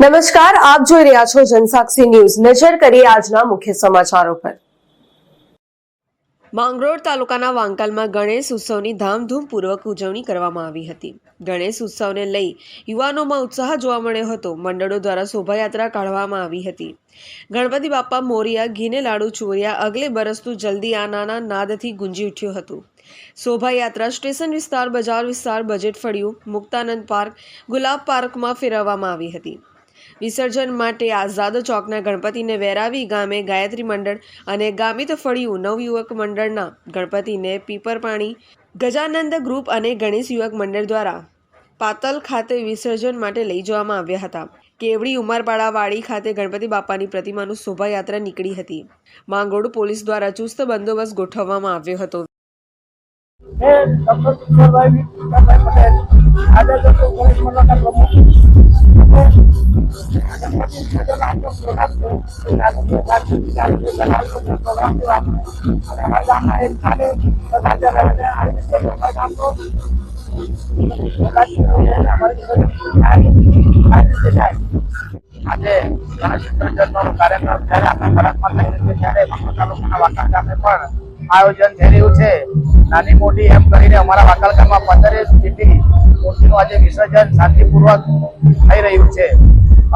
નમસ્કાર, આપ જોઈ રહ્યા છો જનસાક્ષી ન્યૂઝ. નજર કરીએ આજના મુખ્ય સમાચારો પર. માંગરોળ તાલુકાના વાંકાલમાં ગણેશ ઉત્સવની ધામધૂમપૂર્વક ઉજવણી કરવામાં આવી હતી. ગણેશ ઉત્સવને લઈ યુવાનોમાં ઉત્સાહ જોવા મળ્યો હતો. મંડળો દ્વારા શોભાયાત્રા કાઢવામાં આવી હતી. ગણપતિ બાપ્પા મોરિયા, ઘીને લાડુ ચોર્યા, અગલે બરસતું જલ્દી આનાના નાદથી ગુંજી ઉઠ્યું હતું. શોભાયાત્રા સ્ટેશન વિસ્તાર, બજાર વિસ્તાર, બજેટ ફળિયું, મુક્તાનંદ પાર્ક, ગુલાબ પાર્કમાં ફેરવવામાં આવી હતી. વિસર્જન માટે આઝાદ ચોકના ગણપતિને વેરાવી ગામે ગાયત્રી મંડળ અને ગામિત ફળિયું નવયુવક મંડળના ગણપતિને પીપરપાણી ગજાનંદ ગ્રુપ અને ગણેશ યુવક મંડળ દ્વારા પાતલ ખાતે વિસર્જન માટે લઈ જવામાં આવ્યા હતા. કેવડી ઉમરપાડા વાડી ખાતે ગણપતિ બાપાની પ્રતિમાનું શોભાયાત્રા નીકળી હતી. માંગરોળ પોલીસ દ્વારા ચુસ્ત બંદોબસ્ત ગોઠવવામાં આવ્યો હતો. મેં ડૉક્ટર પટેલ આજે પ્રમુખ આજે કાર્યક્રમ જ્યારે આપણા વાંકા ગામે પણ આયોજન થઈ રહ્યું છે. નાની મોટી એમ કરીને અમારા વાકલ ગામમાં પંદરે જેટલી મૂર્તિનું આજે વિસર્જન શાંતિપૂર્વક થઈ રહ્યું છે.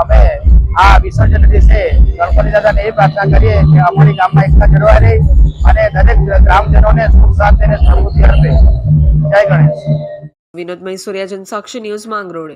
અમે આ વિસર્જન દિવસે ગણપતિ દાદાને એ પ્રાર્થના કરીએ કે અમારી ગામમાં એકતા જળવાઈ રહી અને દરેક ગ્રામજનોને સુખ શાંતિ અને સમૃદ્ધિ આપે જય ગણેશ. વિનોદ મૈસુરિયા જનસાક્ષી ન્યૂઝ માંગરોળ.